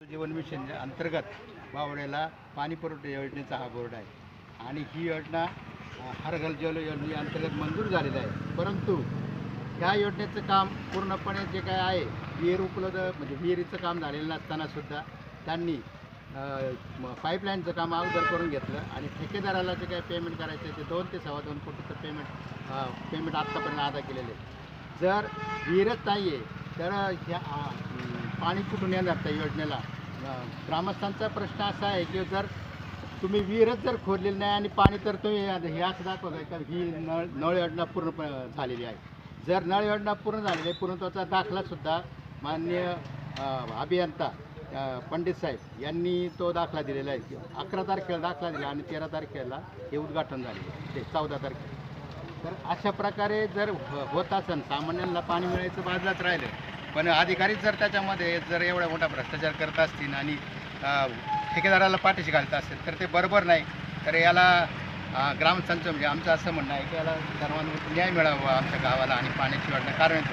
जीवन mission अंतर्गत बावड्याला पाणी पुरवठा योजनेचा हा बोर्ड आहे. आणि ही योजना अ, हर घर जल मंजूर झालेली आहे. परंतु ह्या योजनेचं काम पूर्णपणे जे काय आहे विहीर उपलब्ध म्हणजे विहिरीचं काम झालेलं नसतानासुद्धा त्यांनी पाईपलाईनचं काम अगोदर करून घेतलं आणि ठेकेदाराला जे काय पेमेंट करायचं आहे ते दोन ते सव्वा दोन कोटीचं पेमेंट पेमेंट आत्तापर्यंत अदा केलेलं आहे जर विहीरच नाही आहे तर ह्या पाणी कुठून येणार त्या योजनेला? ग्रामस्थांचा प्रश्न असा आहे की जर तुम्ही विहीरच जर खोदलेली नाही आणि पाणी तर तुम्ही हे असं दाखवत आहे का ही नळ नळ योजना पूर्ण झालेली आहे. जर नळ योजना पूर्ण झालेली आहे पूर्णत्वाचा दाखलासुद्धा मान्य अभियंता पंडित साहेब यांनी तो दाखला दिलेला आहे. अकरा तारखेला दाखला दिला आणि तेरा तारखेला हे उद्घाटन झाले ते चौदा तारखेला. तर अशा प्रकारे जर हो- होत असेल सामान्यांना पाणी मिळायचं बाजूलाच राहिलं पण अधिकारीच जर त्याच्यामध्ये जर एवढा मोठा भ्रष्टाचार करत असतील आणि ठेकेदाराला पाठीशी घालत असेल तर ते बरोबर नाही. तर याला ग्रामसंच म्हणजे आमचं असं म्हणणं आहे की याला सर्वांना न्याय मिळावा आमच्या गावाला आणि पाण्याची योजना कारण